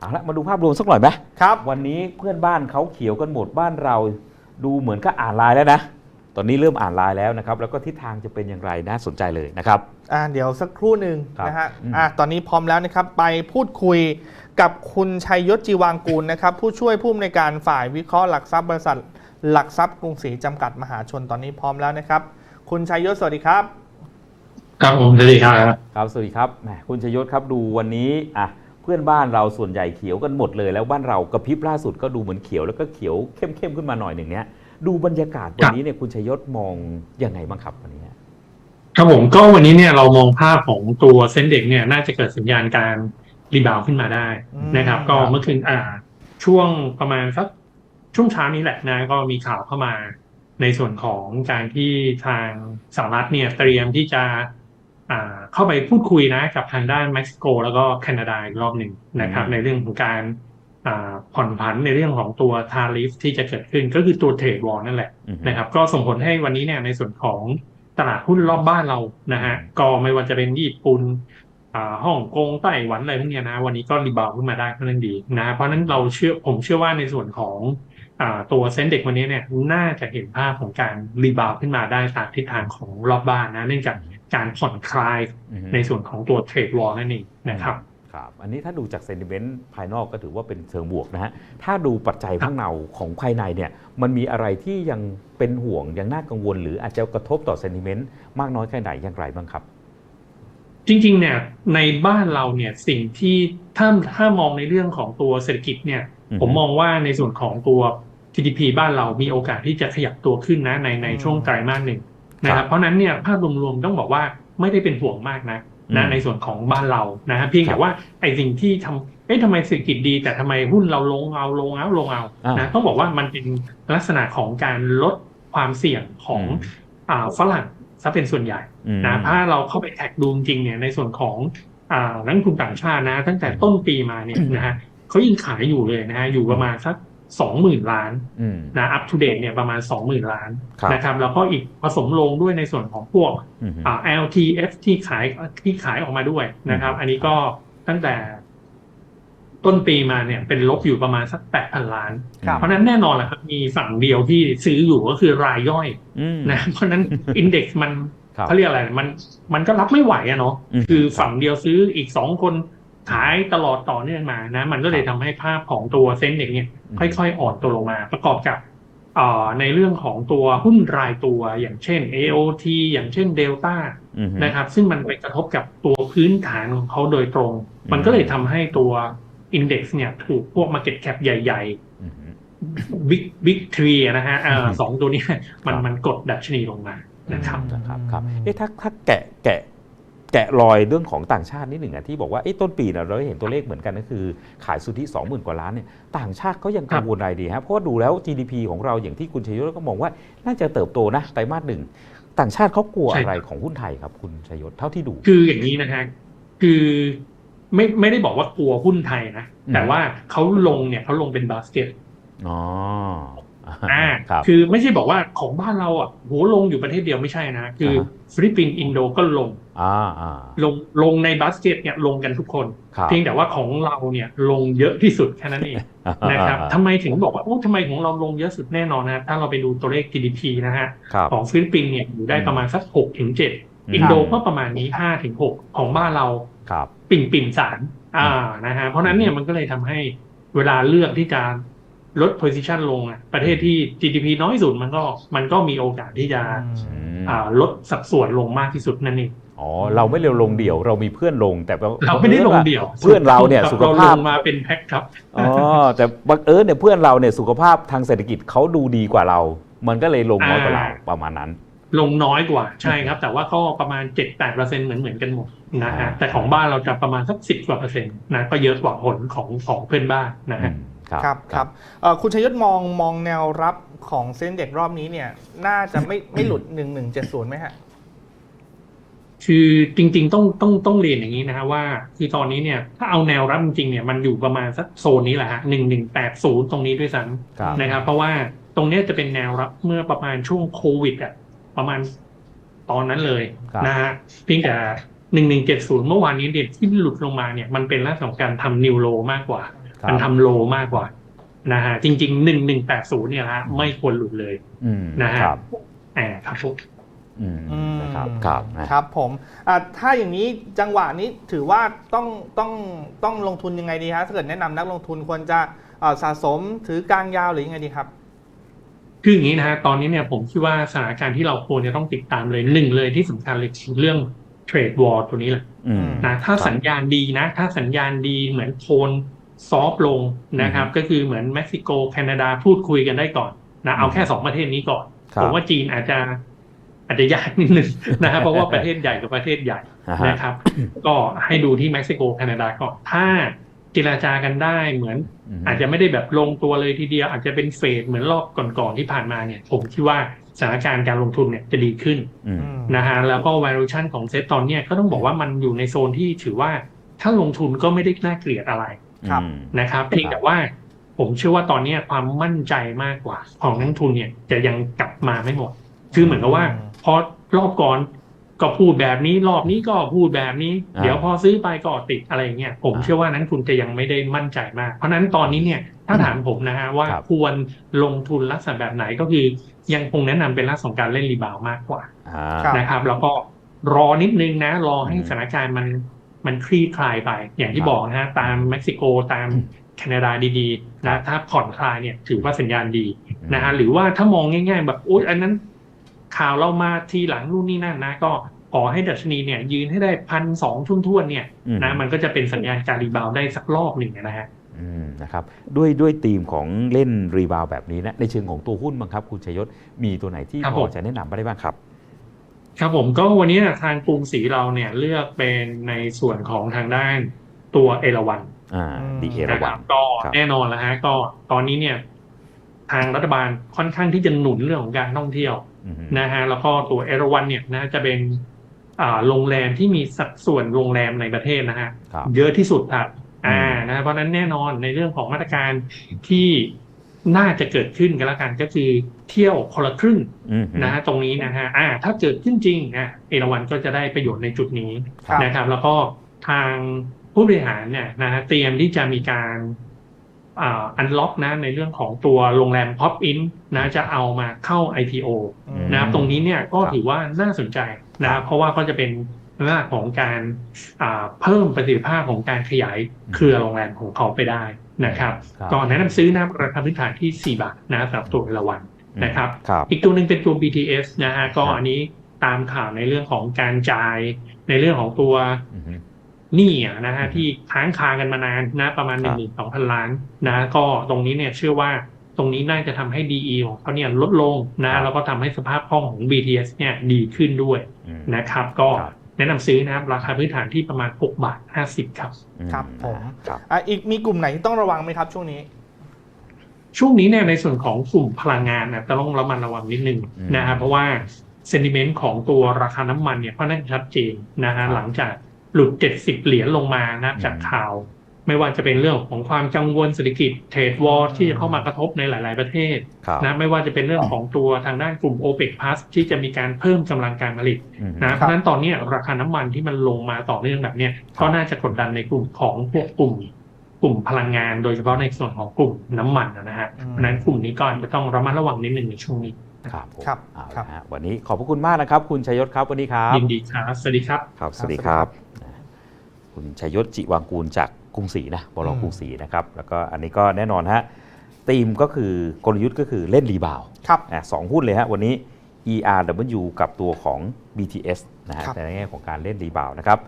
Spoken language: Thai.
เอาละมาดูภาพรวมสักหน่อยไหมครับ วันนี้เพื่อนบ้านเขาเขียวกันหมดบ้านเรา ดูเหมือนก็อ่านไลน์แล้วนะ ตอนนี้เริ่มอ่านไลน์แล้วนะครับ แล้วก็ทิศทางจะเป็นอย่างไรน่าสนใจเลยนะครับ อ่าเดี๋ยวสักครู่หนึ่งครับนะฮะอืม อ่าตอนนี้พร้อมแล้วนะครับ ไปพูดคุยกับคุณชัยยศจีวางกูลนะครับ ผู้ช่วยผู้อำนวยการฝ่ายวิเคราะห์หลักทรัพย์บริษัท หลักทรัพย์กรุงศรีจำกัดมหาชนตอนนี้พร้อมแล้วนะครับ คุณชัยยศสวัสดีครับ ครับผมสวัสดีครับ ครับสวัสดีครับแหมคุณชยศครับดูวันนี้อะ เพื่อนบ้านเราส่วนใหญ่เขียวกันหมดเลย แล้วบ้านเรากระพริบล่าสุดก็ดูเหมือนเขียวแล้วก็เขียวเข้มๆขึ้นมาหน่อยหนึ่งเนี้ยดูบรรยากาศวันนี้เนี่ยคุณชยศมองยังไงบ้างครับวันนี้ครับผมก็วันนี้เนี่ยเรามองภาพของตัวเส้นเด็กเนี่ยน่าจะเกิดสัญญาณการรีบาวด์ขึ้นมาได้นะครับอืมก็ครับเมื่อคืนอ่า ช่วงประมาณสักช่วงเช้านี้แหละนะก็มีข่าวเข้ามาในส่วนของการที่ทางสหรัฐเนี่ยเตรียมที่จะอ่า เข้าไปพูดคุยนะกับทางด้านเม็กซิโก แล้วก็แคนาดาอีกรอบหนึ่งนะครับอืมในเรื่องของการอ่าผ่อนผันในเรื่องของตัวทาริฟที่จะเกิดขึ้นก็คือตัวเทรดวอร์นั่นแหละอือฮึนะครับ ก็ส่งผลให้วันนี้เนี่ยในส่วนของตลาดหุ้นรอบบ้านเรานะฮะก็ไม่ว่าจะเป็นญี่ปุ่นอ่าฮ่องกงไต้หวันอะไรพวกเนี้ยนะ วันนี้ก็รีบาวด์ขึ้นมาได้ค่อนข้างดีนะ เพราะฉะนั้นเราเชื่อผมเชื่อว่าในส่วนของอ่าตัวเซ็นเด็กวันนี้เนี่ยน่าจะเห็นภาพของการรีบาวด์ขึ้นมาได้ตามทิศทางของรอบบ้านนะเนื่องจาก การผ่อนคลายอือฮึในส่วนของตัวเทรดวอลนั่นเองนะครับครับอันนี้ถ้าดูจากเซนติเมนต์ภายนอกก็ถือว่าเป็นเชิงบวกนะฮะ ถ้าดูปัจจัยข้างในของภายในเนี่ย มันมีอะไรที่ยังเป็นห่วง ยังน่ากังวล หรืออาจจะกระทบต่อเซนติเมนต์มากน้อยแค่ไหนอย่างไรบ้างครับ จริงๆเนี่ยในบ้านเราเนี่ยสิ่งที่ถ้าถ้ามองในเรื่องของตัวเศรษฐกิจเนี่ยอือฮึผมมองว่าในส่วนของตัว GDP บ้านเรามีโอกาสที่จะขยับตัวขึ้นนะในในอืมช่วงไตรมาสหนึ่ง นะคครัรับบเพราะฉะนั้นเนี่ยภาพรวมๆต้องบอกว่าไม่ได้เป็นห่วงมากนะอืนะมในส่วนของบ้านเรานะฮะเพียงครัแต่บว่าไอ้สิ่งที่ทำเอ๊ะทำไมเศรษฐกิจดี แต่ทำไมหุ้นเราลงเอาลงเอาลงเอาอ่านนะต้องบอกว่ามันเป็นลักษณะของการลดความเสี่ยงของอืมอ่าฝรั่งซะเป็นส่วนใหญ่อืมนะถ้าเราเข้าไปแท็กดูจริงๆเนี่ยในส่วนของอ่านักลงทุนต่างชาตินะ ตั้งแต่ต้นปีมาเนี่ยนะฮะเขายังขายอยู่เลยนะฮะอยู่ประมาณสัก สองหมื่นล้านอืมนะ up to date เนี่ยประมาณสองหมื่นล้านครับนะครับแล้วก็อีกผสมลงด้วยในส่วนของพวกอืมอ่า LTF ที่ขายที่ขายออกมาด้วยนะครับอืมอันนี้ก็ตั้งแต่ต้นปีมาเนี่ยเป็นลบอยู่ประมาณสักแปดพันล้านครับเพราะฉะนั้นแน่นอนแหละครับมีฝั่งเดียวที่ซื้ออยู่ก็คือรายย่อยอืมนะเพราะฉะนั้นอินเด็กซ์มันครับเขาเรียกอะไรมันมันก็รับไม่ไหวอะเนาะอืมคือฝั่งเดียวซื้ออีกสองคน ขายตลอดต่อเนื่องมานะ มันก็เลยทำให้ภาพของตัวเซ็นเด็กเนี่ยอืมค่อยๆอ่อนตัวลงมา ประกอบกับเอ่อในเรื่องของตัวหุ้นรายตัวอย่างเช่น AOT อย่างเช่น Delta อืมนะครับ ซึ่งมันไปกระทบกับตัวพื้นฐานของเขาโดยตรง มันก็เลยทำให้ตัวอินเด็กซ์เนี่ยถูกพวก Market Cap ใหญ่อืมๆ Big Big Tree นะฮะเอ่ออืมสองตัวเนี้มันครับมันกดดัชนีลงมานะครับนะครับครับเอ๊ะถ้าถ้าแกะแกะ แกะรอยเรื่องของต่างชาตินิดหนึ่งอะที่บอกว่าเอ๊ะต้นปีเนี่ยเราได้เห็นตัวเลขเหมือนกันก็คือ ขายสุทธิ20,000 กว่าล้านเนี่ยต่างชาติเขายังกังวลอะไรดีฮะเพราะว่าดูแล้ว GDP ของเราอย่างที่คุณชัยยศก็มองว่าน่าจะเติบโตนะไตรมาสหนึ่งต่างชาติเขากลัวใช่อะไรครับของหุ้นไทยครับ คุณชัยยศเท่าที่ดู คืออย่างนี้นะฮะคือไม่ไม่ได้บอกว่ากลัวหุ้นไทยนะอืมแต่ว่าเขาลงเนี่ยเขาลงเป็นบาสเกตอ๋อ อ่าครับคือไม่ใช่บอกว่าของบ้านเราอะโหลงอยู่ประเทศเดียวไม่ใช่นะ คืออาฮะฟิลิปปินส์อินโดก็ลงอ่าอ่าลงลงในบาสเกตเนี่ยลงกันทุกคนครับเพียงแต่ว่าของเราเนี่ยลงเยอะที่สุดแค่นั้นเองนะครับทำไมถึงบอกว่าโอ้ทำไมของเราลงเยอะสุดแน่นอนนะถ้าเราไปดูตัวเลข GDP นะฮะครับของฟิลิปปินส์เนี่ยอยู่ได้ประมาณสักหกถึงเจ็ดอืมอินโดก็ประมาณนี้ห้าถึงหกของบ้านเราครับปิ่งปิ่งสารอ่านะฮะเพราะฉะนั้นเนี่ยมันก็เลยทำให้เวลาเลือกที่จะ ลด position ลงอะประเทศที่ GDP น้อยสุดมันก็มันก็มีโอกาสที่จะอืมอ่าลดสัดส่วนลงมากที่สุดนั่นเองอ๋อเราไม่เร็วลงเดี่ยวเรามีเพื่อนลง แต่เราไม่ได้ลงเดี่ยว เพื่อนเราเนี่ยสุขเราภาลพงมาเป็นแพ็คครับอ๋อแต่บังเอิญเนี่ยเพื่อนเราเนี่ยสุขภาพทางเศรษฐกิจเขาดูดีกว่าเรา มันก็เลยลงน้อยกว่าเราอ่าประมาณนั้น ลงน้อยกว่าใช่ครับ แต่ว่าก็ประมาณ 7-8%เหมือนเหมือนกันหมดนะฮะอ่าแต่ของบ้านเราจะประมาณสักสิบกว่าเปอร์เซ็นต์นะก็เยอะกว่าผลของของเพื่อนบ้านนะอืฮะม ครับครับครับเอ่อคุณชัยยศมองมองแนวรับของเส้นเด็กรอบนี้เนี่ย น่าจะไม่ไม่หลุด 1170ไหมฮะ คือจริงๆต้องต้องต้องเรียนอย่างนี้นะฮะว่า คือตอนนี้เนี่ยถ้าเอาแนวรับจริงๆเนี่ยมันอยู่ประมาณสักโซนนี้แหละฮะหนึ่งหนึ่งแปดศูนย์ตรงนี้ด้วยซ้ครับำนะครับ เพราะว่าตรงเนี้ยจะเป็นแนวรับเมื่อประมาณช่วงโควิดอะประมาณตอนนั้นเลยครับ นะฮะเพียงแต่หนึ่งหนึ่งเจ็ดศูนย์เมื่อวานนี้เด็ดที่หลุดลงมาเนี่ยมันเป็นลักษณะของการทำนิวโลมากกว่าครับ มันทำโลมากกว่านะฮะจริงๆหนึ่งหนึ่งแปดศูนย์เนี่ยนะฮะไม่ควรหลุดเลยอืมนะฮะครับอ่าครับผมอืมอืมนะครับครับนะครับผมอะถ้าอย่างนี้จังหวะนี้ถือว่าต้องต้องต้องลงทุนยังไงดีครับถ้าเกิดแนะนำนักลงทุนควรจะเอ่อสะสมถือกลางยาวหรือยังไงดีครับ คืออย่างนี้นะฮะตอนนี้เนี่ยผมคิดว่าสถานการณ์ที่เราควรจะต้องติดตามเลยหนึ่งเลยที่สำคัญเลยคือเรื่องเทรดวอร์ตัวนี้แหละอืมนะถ้าครับสัญญาณดีนะ ถ้าสัญญาณดีเหมือนโทน ซอฟลงนะครับ ก็คือเหมือนเม็กซิโกแคนาดาพูดคุยกันได้ก่อนนะเอาแค่สองประเทศนี้ก่อนครับผมว่าจีนอาจจะอาจจะยากนิดนึงนะครับเพราะว่าประเทศใหญ่กับประเทศใหญ่อ่าฮะนะครับ ก็ให้ดูที่เม็กซิโกแคนาดาก่อนถ้าเจราจากันได้เหมือนมอาจจะไม่ได้แบบลงตัวเลยทีเดียว อาจจะเป็นเฟสเหมือนรอบก่อนๆที่ผ่านมาเนี่ย ผมคิดว่าสถานการณ์การลงทุนเนี่ยจะดีขึ้นอืมนะฮะแล้วก็ valuation ของเซตตอนเนี้ยก็ต้องบอกว่ามันอยู่ในโซนที่ถือว่าถ้าลงทุนก็ไม่ได้น่าเกลียดอะไรครับอืม นะครับเพียงแต่ว่าผมเชื่อว่าตอนเนี้ยความมั่นใจมากกว่า ของนักลงทุนเนี่ยจะยังกลับมาไม่หมด คือเหมือนกับว่าอืมพอรอบก่อนก็พูดแบบนี้รอบนี้ก็พูดแบบนี้อ่าเดี๋ยวพอซื้อไปก็ติดอะไรเงี้ยผมอ่าเชื่อว่านักลงทุนจะยังไม่ได้มั่นใจมาก เพราะฉะนั้นตอนนี้เนี่ยถ้าถามผมนะฮะว่าครับควรลงทุนลักษณะแบบไหนก็คือ ยังคงแนะนำเป็นลักษณะของการเล่นรีบาวด์มากกว่าอ่าครับนะครับ แล้วก็รอนิดนึงนะ รอให้อืมสถานการณ์มัน มันคลี่คลายไป อย่างที่ครับบอกนะฮะตามเม็กซิโกตามอืมแคนาดาดีๆนะถ้าผ่อนคลายเนี่ยถือว่าสัญญาณดีอืมนะฮะหรือว่าถ้ามองง่ายๆ แบบโอ๊ยอันนั้นข่าวเรามาทีหลังนู่นนี่นั่นนะก็ขอให้ดัชนีเนี่ยยืนให้ได้พันสองทุ่นๆเนี่ยอืมนะมันก็จะเป็นสัญญาณการรีบาวด์ได้สักรอบหนึ่งนะฮะอืมนะครับด้วยด้วยธีมของเล่นรีบาวแบบนี้นะในเชิงของตัวหุ้นบ้างครับ คุณชัยยศมีตัวไหนที่ครับพผอมจะแนะนำได้บ้างครับ ครับผมก็วันนี้นะทางกรุงศรีเราเนี่ยเลือกเป็นในส่วนของทางด้านตัวเอราวันอ่าอืมดีเอนะราควัรันบก็ครับแน่นอนแล้วฮะก็ตอนนี้เนี่ย ทางรัฐบาลค่อนข้างที่จะหนุนเรื่องของการท่องเที่ยวอืมนะฮะแล้วก็ตัวเอราวันเนี่ยนะจะเป็นอ่าโรงแรมที่มีสัดส่วนโรงแรมในประเทศนะฮะครับเยอะที่สุดครับอ่าอืมนะฮะเพราะฉะนั้นแน่นอนในเรื่องของมาตรการที่ น่าจะเกิดขึ้นกันแล้วกันก็คือเที่ยวคนละครึ่งอืมนะฮะตรงนี้นะฮะอ่าถ้าเกิดขึ้นจริงนะเอราวันก็จะได้ประโยชน์ในจุดนี้ครับนะครับ แล้วก็ทางผู้บริหารเนี่ยนะฮะเตรียมที่จะมีการอ่าอันล็อกนะในเรื่องของตัวโรงแรมพ็อปอินนะจะเอามาเข้า IPO อืมนะครับตรงนี้เนี่ยก็ครับถือว่าน่าสนใจนะครับเพราะว่าก็จะเป็น เรื่องของการอ่าเพิ่มประสิทธิภาพของการขยายเครือโรงแรมของเขาไปได้นะครับครับก็แนะนำซื้อนะราคาพื้นฐานที่ 4 บาทนะสำหรับตัวเอราวันนะครับครับ อีกตัวหนึ่งเป็นตัว BTS นะฮะก็ครับอันนี้ตามข่าวในเรื่องของการจ่ายในเรื่องของตัวอืมหนี้อะนะฮะอืมที่ค้างคากันมานานนะประมาณค1รับ2 0 0 0ล้านนะก็ตรงนี้เนี่ยเชื่อว่าตรงนี้น่าจะทำให้ DE ของเขาเนี่ยลดลงนะแล้วก็ทำให้สภาพคล่องของ BTS เนี่ยดีขึ้นด้วยอืมนะครับ ก็ครับ แนะนำซื้อนะครับราคาพื้นฐานที่ประมาณ 6 บาท 50 ครับครับผมครับอะอีกมีกลุ่มไหนที่ต้องระวังไหมครับช่วงนี้ ช่วงนี้เนี่ยในส่วนของกลุ่มพลังงานนะต้องระมัดระวังนิดนึงอืมนะครับเพราะว่าเซนติเมนต์ของตัวราคาน้ำมันเนี่ยค่อนข้างชัดเจนนะครัฮะบหลังจากหลุด 70 เหรียญลงมานะอืมจากข่าว ไม่ว่าจะเป็นเรื่องของความกังวลเศรษฐกิจเทรดวอร์ที่จะเข้ามากระทบในหลาย ๆ ประเทศครับนะไม่ว่าจะเป็นเรื่องของตัวทางด้านกลุ่ม o p e c Plus ที่จะมีการเพิ่มกำลังการผลิตอืมนะเพราะฉะนั้นตอนเนี้ยราคาน้ำมันที่มันลงมาต่อเนื่องแบบเนี้ยก็น่าจะกดดันในกลุ่มของพวกกลุ่มกลุ่มพลังงานโดยเฉพาะในส่วนของกลุ่มน้ำมันนะฮะอืมเพราะฉะนั้นกลุ่มนี้ก็อาจจะต้องระมัดระวังนิดนึงในช่วงนี้ครับผมครับเอาครับละฮะวันนี้ขอบพระคุณมากนะครับ คุณชัยยศครับวันนี้ครับยินดีครับสวัสดีครับ ครับสวัสดีสวัสดีคครัรับบคุณชัยยศจิวางกูลจาก กรุงศรีนะบลอืมกรุงศรีนะครับแล้วก็อันนี้ก็แน่นอนฮะธีมก็คือกลยุทธ์ก็คือเล่นรีบาวด์ครับอะสองหุ้นเลยฮะวันนี้ ERW กับตัวของ BTS นะฮะครับในแง่ของการเล่นรีบาวด์นะครับ